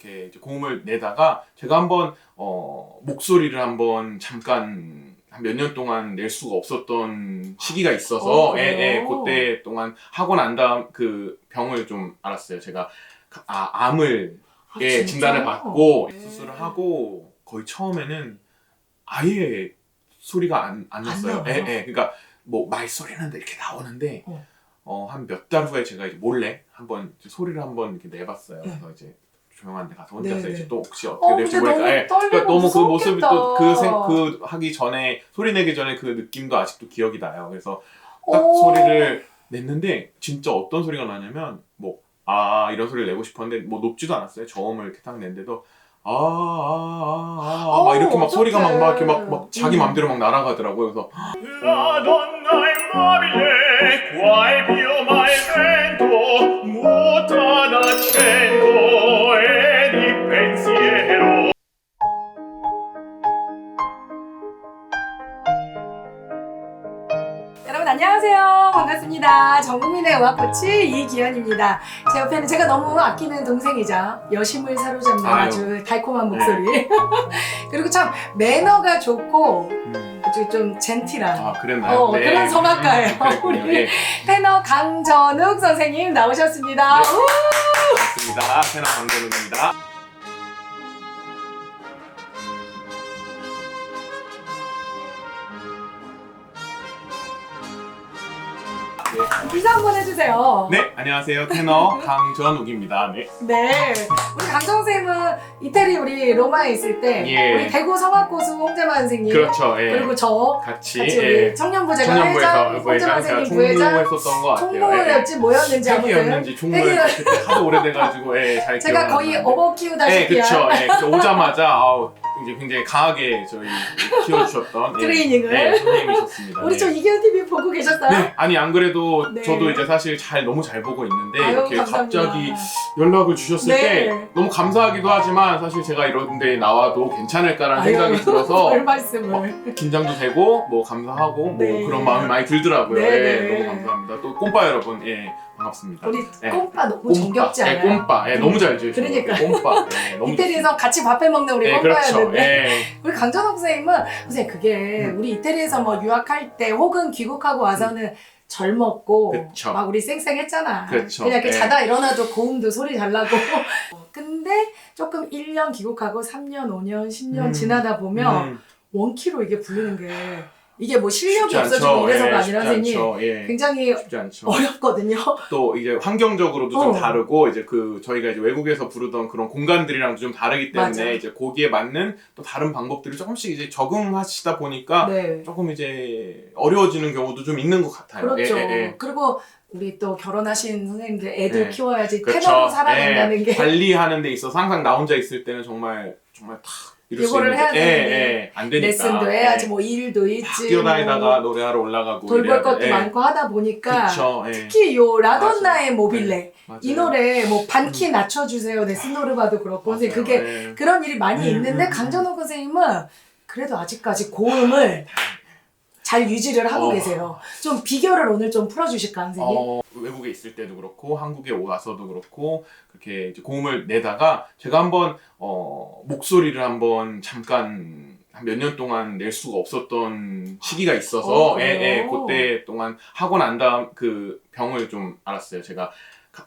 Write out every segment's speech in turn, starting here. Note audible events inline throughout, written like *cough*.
그렇게 이제 고음을 내다가 제가 한번 어, 목소리를 한번 잠깐 한 몇 년 동안 낼 수가 없었던 시기가 있어서 어, 예, 예? 그때 동안 하고 난 다음 그 병을 좀 알았어요. 제가 아, 암을 아, 예? 진단을 받고 네. 수술을 하고 거의 처음에는 아예 소리가 안, 안안 났어요. 예, 예. 그러니까 뭐 말소리는 이렇게 나오는데 어. 어, 한 몇 달 후에 제가 이제 몰래 한번 이제 소리를 한번 이렇게 내봤어요. 네. 그래서 이제 조용한 데 가서 혼자서 네, 이제 네. 또 혹시 어떻게 어, 될지 근데 모르니까 너무 예. 떨리고 그러니까 너무 그 모습이 무섭겠다. 또그 그 하기 전에 소리 내기 전에 그 느낌도 아직도 기억이 나요. 그래서 딱 오. 소리를 냈는데 진짜 어떤 소리가 나냐면 뭐 아 이런 소리를 내고 싶었는데 뭐 높지도 않았어요. 저음을 이렇게 딱 냈는데도 아, 아아아막 어, 이렇게 막 소리가 막, 막 이렇게 막, 어떡해. 막 자기 음. 맘대로 막 날아가더라고요. 그래서 La donna immobile, qua il mio mal vento, muta d'accento 안녕하세요. 반갑습니다. 전국민의 음악코치 이기현입니다. 제 옆에는 제가 너무 아끼는 동생이자 여심을 사로잡는 아유. 아주 달콤한 목소리. *laughs* 그리고 참 매너가 좋고 음, 아주 좀 젠틀한 아 그랬나요? 어, 그런 성악가예요. 음, *laughs* 그랬군요. 우리. 예, 테너 강전욱 선생님 나오셨습니다. 네. 우! 반갑습니다. 세나 강전우입니다. 해주세요. 네, 안녕하세요. 테너 *laughs* 강전욱입니다. 네. 네. 우리 강정 쌤은 이태리 우리 로마에 있을 때 예. 우리 대구 성악고수 홍재만 선생님 그렇죠. 예. 그리고 저 같이, 같이 예. 우리 청년부제가 청년부에서 회장, 홍재만 제가 선생님 부회장, 총무했었던 것 같아요. 예. 총무였지 뭐였는지 아무튼 폐기였는지 총무 폐기- 그때 하도 오래돼가지고 예, 잘 제가 거의. 어버 네, 키우다시피 그렇죠. 한 예, 오자마자 아우 이제 굉장히 강하게 저희 키워주셨던 예, *laughs* 트레이닝을. 네, 선생님이셨습니다. 우리 네. 저 이기현 TV 보고 계셨어요? 네, 아니 안 그래도 네. 저도 이제 사실 잘 너무 잘 보고 있는데 아유, 이렇게 감사합니다. 갑자기 연락을 주셨을 네. 때 너무 감사하기도 하지만 사실 제가 이런 데 나와도 괜찮을까라는 아유, 생각이 들어서 *laughs* 별 말씀을 긴장도 되고 뭐 감사하고 네. 뭐 그런 마음이 많이 들더라고요. 네, 예, 네. 너무 감사합니다. 또 꼼빠 여러분, 예, 반갑습니다. 우리 네. 꼼빠 너무 정겹지 예, 않아요? 꼼빠, 예, 너무 잘 지으시고 그러니까. 꼼빠, 예, *laughs* 너무 이태리에서 같이 밥해 먹는 우리 좋습니다. 예, 그렇죠. 꼼빠였는데 예, *laughs* 우리 강전욱 선생님은 선생님 그게 음. 우리 이태리에서 뭐 유학할 때 혹은 귀국하고 와서는 젊었고 그쵸. 막 우리 쌩쌩했잖아. 그쵸. 냥 이렇게 예. 자다 일어나도 고음도 소리 잘 나고. 어, *laughs* 근데 조금 1년 귀국하고 3년, 5년, 10년 음. 지나다 보면 음, 원키로 이게 부르는 게 이게 뭐 실력이 없어지고. 이래서가 예, 아니라 선생님. 예. 굉장히 쉽지 않죠. 어렵거든요. 또 이제 환경적으로도 어. 좀 다르고 이제 그 저희가 이제 외국에서 부르던 그런 공간들이랑 좀 다르기 때문에 맞아. 이제 거기에 맞는 또 다른 방법들을 조금씩 이제 적응하시다 보니까 네. 조금 이제 어려워지는 경우도 좀 있는 것 같아요. 그렇죠. 예, 예, 예. 그리고 우리 또 결혼하신 선생님들 애들 네. 키워야지 그렇죠. 테너로 살아낸다는 예, 게 관리하는 데 있어서 항상 나 혼자 있을 때는 정말 정말 다 이럴 있는데 해야 되는데 예, 예, 안 되니까 레슨도 해야지 예. 뭐 일도 막 있지 뛰어다니다가 뭐 노래하러 올라가고 돌볼 이래야 것도 돼. 예. 많고 하다 보니까 그쵸, 예. 특히 요 라돈나의 모빌레 맞아요. 이 노래 뭐 반키 낮춰주세요 내 스노르바도 그렇고 근데 맞아요. 그게 예. 그런 일이 많이 음, 있는데 음, 음. 강전호 선생님은 그래도 아직까지 고음을 잘 유지를 하고 어. 계세요 좀 비결을 오늘 좀 풀어주실까 선생님? 어, 외국에 있을 때도 그렇고 한국에 와서도 그렇고 그렇게 이제 고음을 내다가 제가 한번 어, 목소리를 한번 잠깐 한 몇 년 동안 낼 수가 없었던 시기가 있어서 어, 예, 예, 그래요? 그때 동안 하고 난 다음 그 병을 좀 알았어요. 제가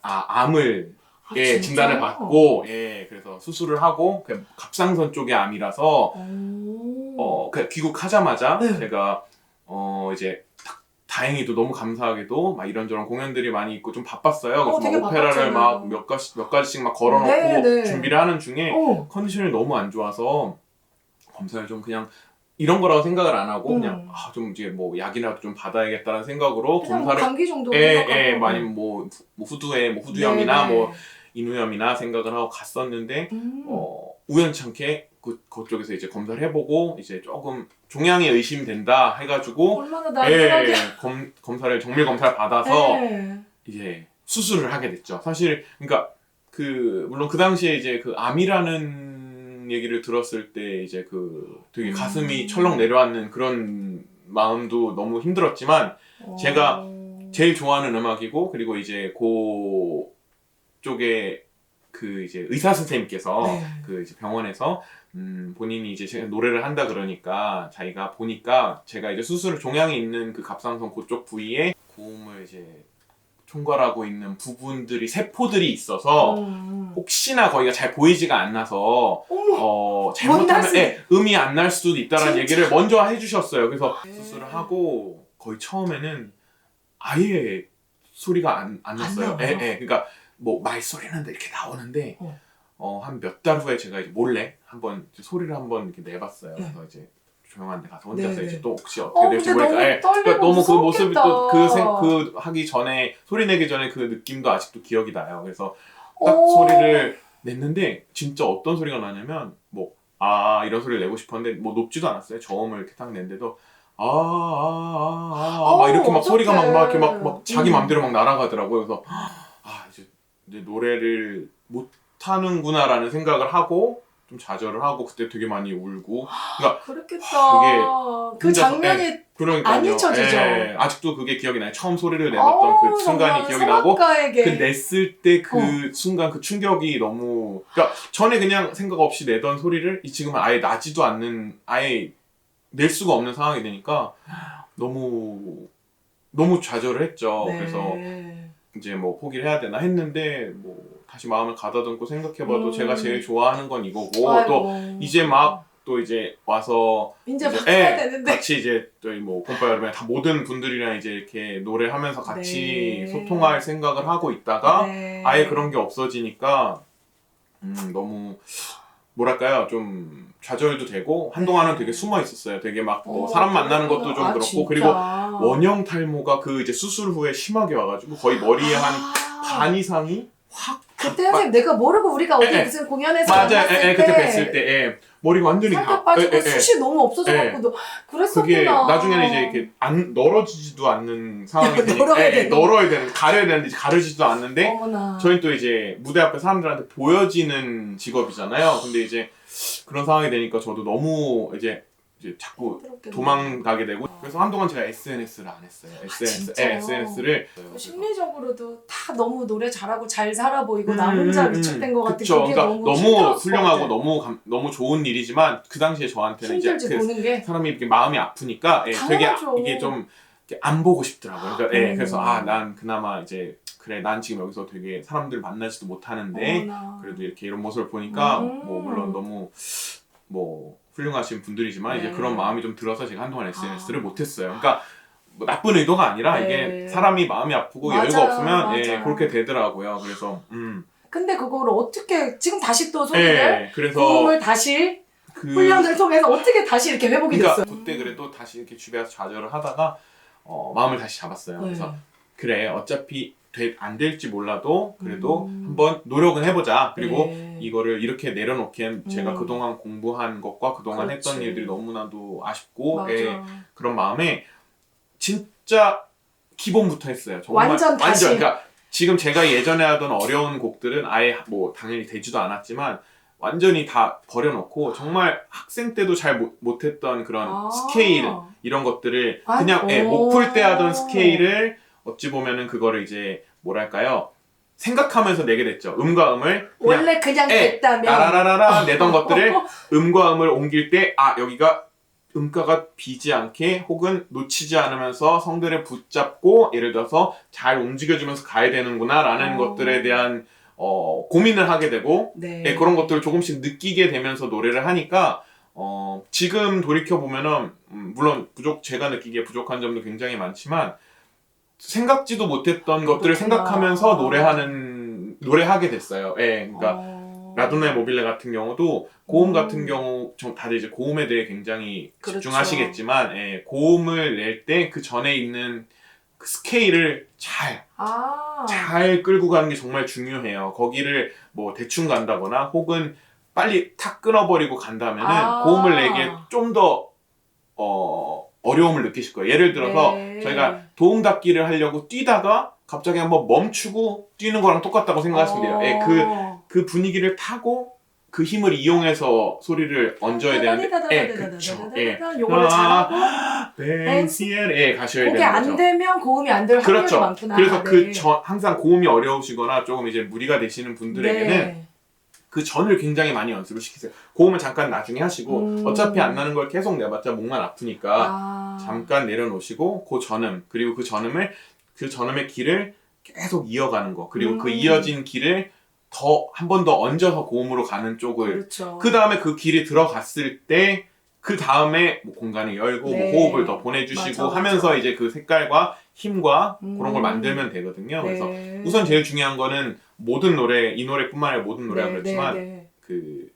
아, 암을 아, 예, 진짜요? 진단을 받고 예, 그래서 수술을 하고 그 갑상선 쪽의 암이라서 오. 어, 그 귀국하자마자 네. 제가 어 이제 다- 다행히도 너무 감사하게도 막 이런저런 공연들이 많이 있고 좀 바빴어요. 어, 그래서 되게 막 오페라를 바빴잖아요. 막 몇 가지 몇 가지씩 막 걸어놓고 네, 네. 준비를 하는 중에 어. 컨디션이 너무 안 좋아서 검사를 좀 그냥 이런 거라고 생각을 안 하고 음. 그냥 아, 좀 이제 뭐 약이라도 좀 받아야겠다는 생각으로 그냥 뭐 검사를 감기 정도 예, 생각하고. 예, 많이 뭐, 뭐 후두에 뭐 후두염이나 네, 네. 뭐 인후염이나 생각을 하고 갔었는데 음. 어, 우연찮게 그 그쪽에서 이제 검사를 해보고 이제 조금 종양이 의심된다 해가지고 얼마나 예, 나른하게 검, 검사를 정밀 검사를 받아서 네. 이제 수술을 하게 됐죠. 사실 그러니까 그 물론 그 당시에 이제 그 암이라는 얘기를 들었을 때 이제 그 되게 가슴이 음. 철렁 내려앉는 그런 마음도 너무 힘들었지만 제가 어. 제일 좋아하는 음악이고 그리고 이제 그 쪽에 그 이제 의사 선생님께서 네. 그 이제 병원에서 음, 본인이 이제 노래를 한다 그러니까 자기가 보니까 제가 이제 수술 종양이 있는 그 갑상선 그쪽 부위에 고음을 이제 총괄하고 있는 부분들이 세포들이 있어서 음. 혹시나 거기가 잘 보이지가 않아서. 어뭔 잘못하면 예, 음이 안 날 수도 있다는 진짜? 얘기를 먼저 해주셨어요. 그래서 네. 수술을 하고 거의 처음에는 아예 소리가 안, 안안 났어요. 나와요? 예, 예. 그러니까 뭐 말소리는 이렇게 나오는데 어. 어, 한 몇 달 후에 제가 이제 몰래 한번 이제 소리를 한번 이렇게 내봤어요. 네. 그래서 이제 조용한 데 가서 혼자서 네, 이제 네. 또 혹시 어떻게 어, 될지 근데 모르니까 너무 예. 떨리고 그러니까 너무 그 모습이 무섭겠다. 또그 그 하기 전에 소리 내기 전에 그 느낌도 아직도 기억이 나요. 그래서 딱 오. 소리를 냈는데 진짜 어떤 소리가 나냐면 뭐 아 이런 소리를 내고 싶었는데 뭐 높지도 않았어요. 저음을 이렇게 딱 냈는데도 아, 아아아아막 어우, 이렇게 막 소리가 막, 막 이렇게 막, 어떡해. 막 자기 음. 맘대로 막 날아가더라고요. 그래서 아 이제, 이제 노래를 못 하는구나라는 생각을 하고 좀 좌절을 하고 그때 되게 많이 울고 그렇겠다. 그게 그 혼자서- 장면이 그러니까요. 안 잊혀지죠. 예, 아직도 그게 기억이 나요. 처음 소리를 내봤던 그 순간이 기억이 나고 그 냈을 때그 어. 순간 그 충격이 너무 그러니까 전에 그냥 생각 없이 내던 소리를 이 지금은 아예 나지도 않는 아예 낼 수가 없는 상황이 되니까 너무 너무 좌절을 했죠. 네. 그래서 이제 뭐 포기를 해야 되나 했는데 뭐 다시 마음을 가다듬고 생각해봐도 음. 제가 제일 좋아하는 건 이거고 아이고. 또 이제 막 또 이제 와서 이제 이제- 바꿔야 예, 되는데 같이 이제 저희 뭐 곰파 여러분 다 모든 분들이랑 이제 이렇게 노래하면서 같이 네. 소통할 생각을 하고 있다가 네. 아예 그런 게 없어지니까 음, 너무 뭐랄까요 좀 좌절도 되고 한동안은 되게 숨어 있었어요. 되게 막 뭐 어, 사람 만나는 것도 좀 아, 그렇고 진짜. 그리고 원형 탈모가 그 이제 수술 후에 심하게 와가지고 거의 머리에 한 아. 반 이상이 확 그때 선생님 내가 모르고 우리가 어디 예, 예. 무슨 공연에서 맞아요. 만났을 예, 예, 때 그때 뵀을 때 예. 머리가 완전히 살짝 다 빠지고 예, 예, 예. 숱이 너무 없어져갖고 도 그랬었구나. 그게 나중에는 이제 이렇게 안 널어지지도 않는 상황이 야, 되니까 널어야 예, 되는. 널어야 되는 가려야 되는데 이제 가려지도 않는데 어머나. 저희 또 이제 무대 앞에 사람들한테 보여지는 직업이잖아요. 근데 이제 그런 상황이 되니까 저도 너무 이제, 이제 자꾸 힘들었겠네. 도망가게 되고 그래서 한동안 제가 SNS를 안 했어요. SNS, 아, 진짜요? 예, SNS를 그 심리적으로도 다 너무 노래 잘하고 잘 살아 보이고 음, 나 혼자 음, 위축된 것 같은 그쵸. 그게 그러니까 너무, 너무, 힘들었을 것 훌륭하고 같아. 너무 감- 너무 좋은 일이지만 그 당시에 저한테는 힘들지 이제 그 보는 게 사람이 이렇게 마음이 아프니까 예, 되게 아- 당연하죠. 이게 좀 안 보고 싶더라고요. 그러니까 예, 음. 그래서 아 난 그나마 이제 그래 난 지금 여기서 되게 사람들 만나지도 못하는데 어머나. 그래도 이렇게 이런 모습을 보니까 음. 뭐 물론 너무 뭐 훌륭하신 분들이지만 이제 네. 그런 마음이 좀 들어서 제가 한동안 SNS를 아. 못했어요. 그러니까 뭐 나쁜 의도가 아니라 네. 이게 사람이 마음이 아프고 맞아요, 여유가 없으면 예, 맞아요. 그렇게 되더라고요. 그래서 음. 근데 그거를 어떻게 지금 다시 또 소리를 예, 그래서 고음을 다시 그 훈련을 통해서 어떻게 다시 이렇게 회복이 그러니까 됐어요? 그때 그래도 다시 이렇게 주변에서 좌절을 하다가 어, 마음을 다시 잡았어요. 네. 그래서 그래 어차피 돼- 안 될지 몰라도 그래도 음. 한번 노력은 해보자. 그리고 네. 이거를 이렇게 내려놓기엔 제가 음. 그동안 공부한 것과 그동안 그렇지. 했던 일들이 너무나도 아쉽고. 예, 그런 마음에 진짜 기본부터 했어요. 정말 완전 다시. 그러니까 지금 제가 예전에 하던 어려운 곡들은 아예 뭐 당연히 되지도 않았지만 완전히 다 버려놓고 정말 학생 때도 잘 못, 못했던 그런 아. 스케일 이런 것들을 아, 그냥 예, 오. 목풀 때 하던 스케일을 어찌 보면은 그거를 이제 뭐랄까요 생각하면서 내게 됐죠. 음과 음을 그냥 원래 그냥 예, 됐다면 라라라라 내던 *laughs* 것들을 음과 음을 옮길 때 아 여기가 음가가 비지 않게 혹은 놓치지 않으면서 성들을 붙잡고 예를 들어서 잘 움직여주면서 가야 되는구나라는 어. 것들에 대한 어, 고민을 하게 되고 네. 예, 그런 것들을 조금씩 느끼게 되면서 노래를 하니까 어, 지금 돌이켜 보면은 음, 물론 부족 제가 느끼기에 부족한 점도 굉장히 많지만 생각지도 못했던 것들을. 생각하면서 노래하는 노래하게 됐어요. 예, 그러니까 어. 라도네 모빌레 같은 경우도 고음 음. 같은 경우 좀 다들 이제 고음에 대해 굉장히 그렇죠. 집중하시겠지만 예, 고음을 낼 때 그 전에 있는 그 스케일을 잘 아. 잘 끌고 가는 게 정말 중요해요. 거기를 뭐 대충 간다거나 혹은 빨리 탁 끊어버리고 간다면은 아. 고음을 내기에 좀 더 어, 어려움을 느끼실 거예요. 예를 들어서 네. 저희가 도움 닫기를 하려고 뛰다가 갑자기 한번 멈추고 뛰는 거랑 똑같다고 생각하시면 돼요. 예, 그, 어. 그 분위기를 타고 그 힘을 이용해서 소리를 얹어야 되는데 예, 그쵸. 예. 요거를 잘하고 벤시엘에 가셔야 그게 되는 안 거죠. 되면 고음이 안 될 확률이 그렇죠. 많구나. 그래서 네. 그 전, 항상 고음이 어려우시거나 조금 이제 무리가 되시는 분들에게는 네. 그 전을 굉장히 많이 연습을 시키세요. 고음은 잠깐 나중에 하시고 음. 어차피 안 나는 걸 계속 내봤자 목만 아프니까 아. 잠깐 내려놓으시고 그 전음 그리고 그 전음을 그 전음의 길을 계속 이어가는 거 그리고 그 음. 이어진 길을 더 한 번 더 얹어서 고음으로 가는 쪽을 그렇죠. 그 다음에 그 길이 들어갔을 때 그 다음에 뭐 공간을 열고 뭐 네. 호흡을 더 보내주시고 맞아, 하면서 맞아. 이제 그 색깔과 힘과 음. 그런 걸 만들면 되거든요. 그래서 네. 우선 제일 중요한 거는 모든 노래 이 노래뿐만 아니라 모든 노래가 네, 그렇지만 네, 네. 그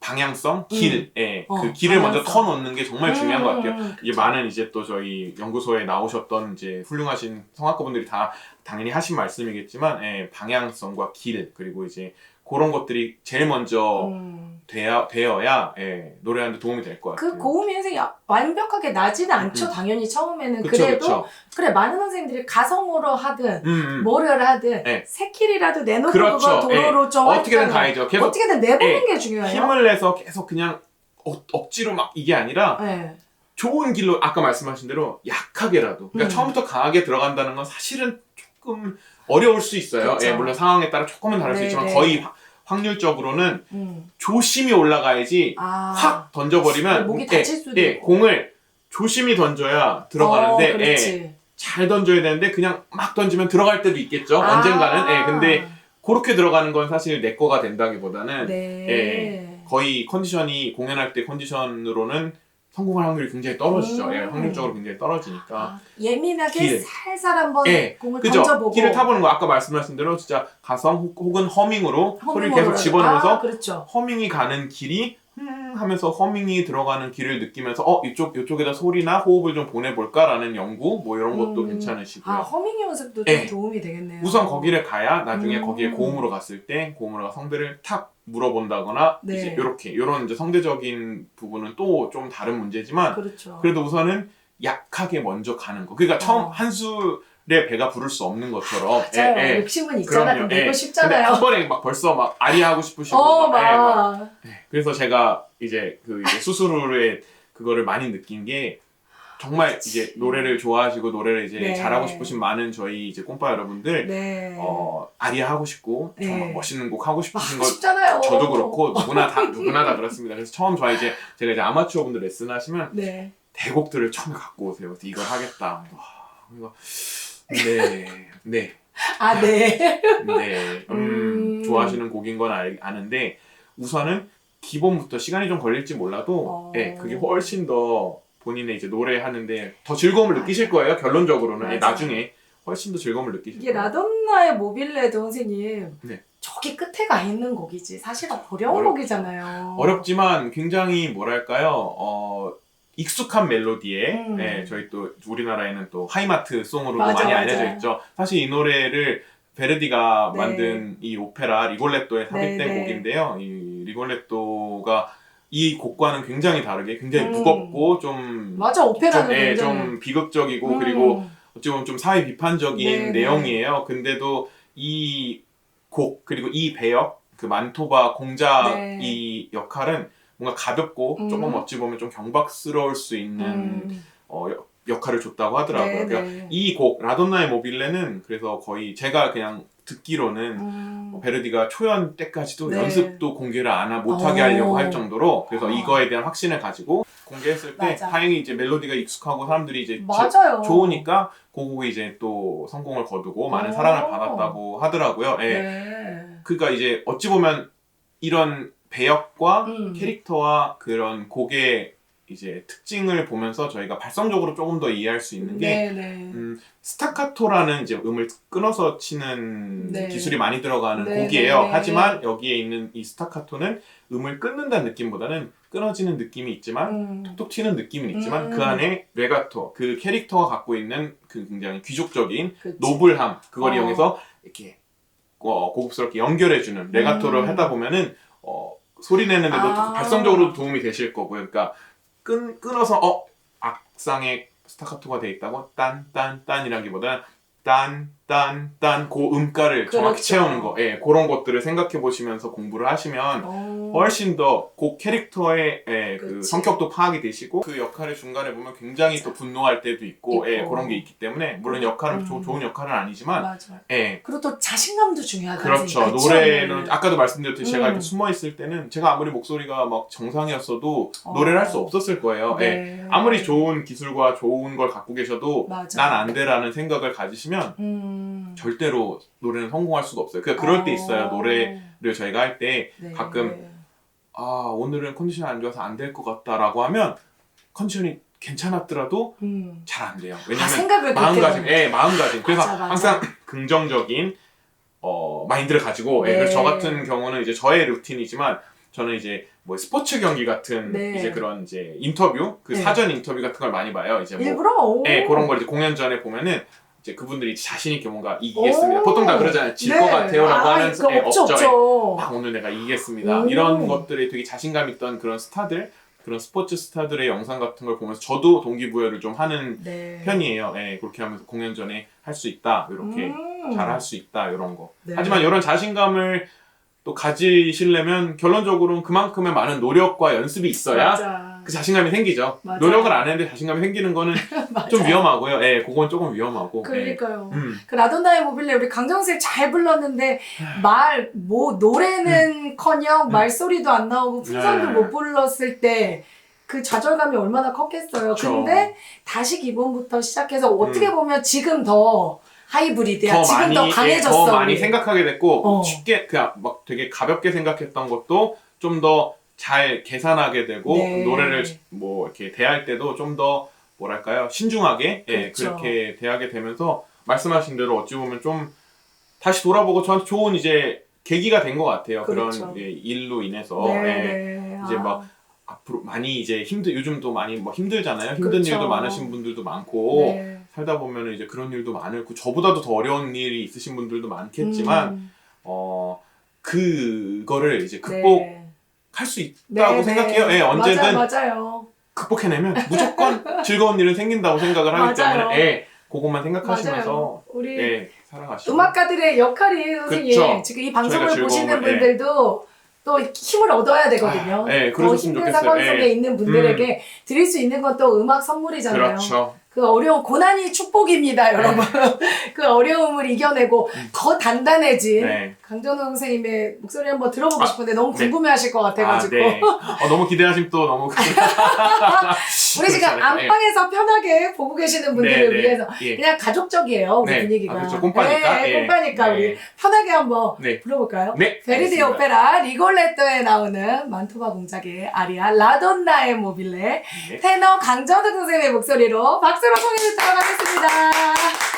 방향성, 길, 예, 어, 그 길을 먼저 방향성. 터놓는 게 정말 중요한 것 같아요. 음, 이제 많은 이제 또 저희 연구소에 나오셨던 이제 훌륭하신 성악가분들이 다 당연히 하신 말씀이겠지만 예, 방향성과 길 그리고 이제 그런 것들이 제일 먼저 음. 되어, 되어야 예, 노래하는데 도움이 될 것 같아요. 그 고음 현생이 완벽하게 나지는 않죠. 음. 당연히 처음에는 그쵸, 그래도 그쵸. 그래 많은 선생님들이 가성으로 하든 음, 음. 뭐를 하든 네. 새끼리라도 내놓고 그렇죠. 그거 도로로 좀 어떻게든. 가야죠. 계속 어떻게든 내보는 예, 게 중요해요. 힘을 내서 계속 그냥 억, 억지로 막 이게 아니라 네. 좋은 길로 아까 말씀하신 대로 약하게라도 그러니까 음. 처음부터 강하게 들어간다는 건 사실은 조금 어려울 수 있어요. 그쵸. 예, 물론 상황에 따라 조금은 다를 수 네, 있지만 네. 거의 확- 확률적으로는 음. 조심히 올라가야지 아. 확 던져버리면 목이 예, 다칠 수도 예, 있고. 공을 조심히 던져야 들어가는데 어, 예, 그렇지. 잘 던져야 되는데 그냥 막 던지면 들어갈 때도 있겠죠. 아. 언젠가는. 예, 근데 그렇게 들어가는 건 사실 내 거가 된다기보다는 네. 예, 거의 컨디션이 공연할 때 컨디션으로는 성공할 확률이 굉장히 떨어지죠. 음. 예, 확률적으로 굉장히 떨어지니까. 아, 예민하게 길. 살살 한번 예, 공을 그죠? 던져보고 길을 타보는 거 아까 말씀하신 대로 진짜 가성 혹- 혹은 허밍으로 소리를 계속. 집어넣으면서 아, 그렇죠. 허밍이 가는 길이 음 하면서 허밍이 들어가는 길을 느끼면서 어 이쪽 이쪽에다 소리나 호흡을 좀 보내볼까라는 연구 뭐 이런 것도 음. 괜찮으시고요. 아 허밍 연습도 좀 예. 도움이 되겠네요. 우선 거기를 가야 나중에 음. 거기에 고음으로 갔을 때 고음으로 가 성대를 탁 물어본다거나 네. 이제 이렇게 이런 이제 성대적인 부분은 또 좀 다른 문제지만 그렇죠. 그래도 우선은 약하게 먼저 가는 거. 그러니까 처음 어. 한 술에 배가 부를 수 없는 것처럼. 맞아요. 예, 예. 욕심은 있잖아. 그럼요. 근데 예. 이거 근데 쉽잖아요. 한 번에 막 벌써 막 아리하고 싶으시고. 어, 막, 예, 막. 막. 그래서 제가 이제 그 이제 수술 후에 그거를 많이 느낀 게 정말 이제 노래를 좋아하시고 노래를 이제 네. 잘하고 싶으신 많은 저희 이제 꼼빠 여러분들 네. 어 아리하고 싶고 정말 네. 멋있는 곡 하고 싶으신 하고 거 싶잖아요. 저도 그렇고 *laughs* 누구나 다 누구나 다 그렇습니다. 그래서 처음 저 이제 제가 이제 아마추어 분들 레슨 하시면 네. 대곡들을 처음에 갖고 오세요. 그래서 이걸 하겠다. 와, 이거 네, 네, 아, 네. 네. 음, 음. 좋아하시는 곡인 건 알, 아는데 우선은 기본부터 시간이 좀 걸릴지 몰라도, 어. 예, 그게 훨씬 더 본인의 이제 노래하는데 더 즐거움을 느끼실 거예요. 결론적으로는 예, 맞아. 나중에 훨씬 더 즐거움을 느끼실 이게 거예요. 라돈나의 모빌레도 선생님. 네. 저기 끝에 가 있는 곡이지. 사실 어려운 어렵죠. 곡이잖아요. 어렵지만 굉장히 뭐랄까요, 어. 익숙한 멜로디에 음. 예, 저희 또 우리나라에는 또 하이마트 송으로 맞아, 많이. 알려져 있죠. 사실 이 노래를 베르디가 네. 만든 이 오페라 리골레토에 삽입된 네, 네. 곡인데요. 이 리골레토가 이 곡과는 굉장히 다르게 굉장히 음. 무겁고 좀, 맞아, 오페라는 좀, 예. 좀 비극적이고 음. 그리고 어찌 보면 좀 사회 비판적인 네, 네. 내용이에요. 근데도 이 곡 그리고 이 배역 그 만토바 공작 네. 이 역할은 뭔가 가볍고 음. 조금 어찌 보면 좀 경박스러울 수 있는 음. 어, 역- 역할을 줬다고 하더라고요. 네, 그러니까 네. 이곡 라돈나의 모빌레는 그래서 거의 제가 그냥 듣기로는 음. 뭐 베르디가 초연 때까지도 네. 연습도 공개를 안 하, 못하게 오. 하려고 할 정도로 그래서 아. 이거에 대한 확신을 가지고 공개했을 때 맞아. 다행히 이제 멜로디가 익숙하고 사람들이 이제 지- 맞아요. 좋으니까 그 곡이 이제 또 성공을 거두고 많은 오. 사랑을 받았다고 하더라고요. 예. 네. 그러니까 이제 어찌 보면 이런 배역과 음. 캐릭터와 그런 곡의 이제 특징을 보면서 저희가 발성적으로 조금 더 이해할 수 있는 게 네, 네. 음, 스타카토라는 이제 음을 끊어서 치는 네. 기술이 많이 들어가는 네, 곡이에요. 네, 네. 하지만 여기에 있는 이 스타카토는 음을 끊는다는 느낌보다는 끊어지는 느낌이 있지만 음. 톡톡 튀는 느낌은 있지만 음. 그 안에 레가토 그 캐릭터가 갖고 있는 그 굉장히 귀족적인 그치. 노블함 그걸 어. 이용해서 이렇게 어, 고급스럽게 연결해주는 레가토를 음. 하다 보면은 어, 소리 내는 데도 아. 발성적으로 도움이 되실 거고요. 그러니까 끈 끊어서 어 악상에 스타카토가 돼 있다고 딴 딴 딴이라기보다는 딴 딴, 딴, 그 음가를 정확히 그렇죠. 채우는 거. 예, 그런 것들을 생각해 보시면서 공부를 하시면 어. 훨씬 더 그 캐릭터의 예, 그 그치. 성격도 파악이 되시고 그 역할의 중간에 보면 굉장히 또 분노할 때도 있고, 예, 있고. 그런 게 있기 때문에 물론 역할은 음. 조- 좋은 역할은 아니지만 맞아. 예, 그리고 또 자신감도 중요하다. 그렇죠. 그치? 노래는 아까도 말씀드렸듯이 제가 음. 이렇게 숨어 있을 때는 제가 아무리 목소리가 막 정상이었어도 어. 노래를 할 수 없었을 거예요. 예. 네. 아무리 좋은 기술과 좋은 걸 갖고 계셔도 맞아. 난 안 돼라는 생각을 가지시면 음. 절대로 노래는 성공할 수가 없어요. 그러니까 그럴 때 있어요. 어. 노래를 저희가 할 때 네. 가끔 아, 오늘은 컨디션이 안 좋아서 안 될 것 같다라고 하면 컨디션이 괜찮았더라도 음. 잘 안 돼요. 아, 왜냐면 마음가짐, 그렇게 예, 마음가짐. 그래서 맞아, 맞아. 항상 긍정적인 어, 마인드를 가지고, 예, 네. 그래서 저 같은 경우는 이제 저의 루틴이지만 저는 이제 뭐 스포츠 경기 같은 네. 이제 그런 이제 인터뷰, 그 네. 사전 인터뷰 같은 걸 많이 봐요. 이제 뭐 일부러 오. 예, 그런 걸 이제 공연 전에 보면은 이제 그분들이 자신 있게 뭔가 이기겠습니다. 오. 보통 다 그러잖아요. 질 것 네. 같아요라고 아, 하는 그거 예, 없죠, 없죠. 없죠. 막 오늘 내가 이기겠습니다. 오. 이런 것들에 되게 자신감 있던 그런 스타들, 그런 스포츠 스타들의 영상 같은 걸 보면서 저도 동기부여를 좀 하는 네. 편이에요. 예, 그렇게 하면서 공연 전에 할 수 있다. 이렇게 음. 잘할 수 있다. 이런 거. 네. 하지만 이런 자신감을 또 가지시려면 결론적으로는 그만큼의 많은 노력과 연습이 있어야 맞아. 그 자신감이 생기죠. 맞아요. 노력을 안 했는데 자신감이 생기는 거는 *laughs* 좀. 위험하고요. 예, 그건 조금 위험하고. 예. 그러니까요. 음. 그 라돈나의 모빌레 우리 강정생 잘 불렀는데 말 뭐 노래는 커녕 말소리도 안 나오고 풍선도 네. 못 불렀을 때 그 좌절감이 얼마나 컸겠어요. 그쵸. 근데 다시 기본부터 시작해서 어떻게 보면 지금 더 하이브리드야. 더 지금 많이, 더 예, 강해졌어. 더 많이 우리. 생각하게 됐고 어. 쉽게 그냥 막 되게 가볍게 생각했던 것도 좀 더 잘 계산하게 되고 네. 노래를 뭐 이렇게 대할 때도 좀 더 뭐랄까요 신중하게 예, 그렇죠. 그렇게 대하게 되면서 말씀하신 대로 어찌 보면 좀 다시 돌아보고 저한테 좋은 이제 계기가 된 것 같아요. 그 그렇죠. 런 일로 인해서 네, 예. 네. 이제 아. 막 앞으로 많이 이제 힘들 요즘 또 많이 뭐 힘들잖아요. 힘든 그렇죠. 일도 많으신 분들도 많고 네. 살다 보면은 이제 그런 일도 많고 저보다도 더 어려운 일이 있으신 분들도 많겠지만 음, 어 그거를 이제 극복 할 네. 수 있다고 네, 생각해요. 네. 예, 언제든 맞아, 맞아요. 극복해내면 무조건 *laughs* 즐거운 일은 생긴다고 생각을 하기 맞아요. 때문에 예, 그것만 생각하시면서 맞아요. 우리 예, 살아가시고 음악가들의 역할이 선생님 그쵸. 지금 이 방송을 저희가 보시는 즐거움을, 예. 분들도 또 힘을 얻어야 되거든요. 아, 예, 더 그러셨으면 힘든 좋겠어요. 상황 속에 예. 있는 분들에게 드릴 수 있는 건 또 음악 선물이잖아요. 그렇죠. 그 어려운 고난이 축복입니다, 여러분. *laughs* 그 어려움을 이겨내고 더 단단해진 네. 강전호 선생님의 목소리 한번 들어보고 아, 싶은데 너무 네. 궁금해하실 것 아, 같아가지고 네. 어, 너무 기대하시면 또 너무 *laughs* 우리 지금 않을까? 안방에서 편하게 보고 계시는 분들을 네, 네. 위해서 예. 그냥 가족적이에요 우리 네. 분위기가. 아, 그렇죠. 꼼빠니까. 네, 예. 꼼빠니까 네. 우리 편하게 한번 네. 불러볼까요? 네. 베르디. 오페라 리골레토에 나오는 만토바 공작의 아리아 라돈나의 모빌레 네. 테너 강정득 선생님의 목소리로 박수 로 청해 듣도록 하겠습니다.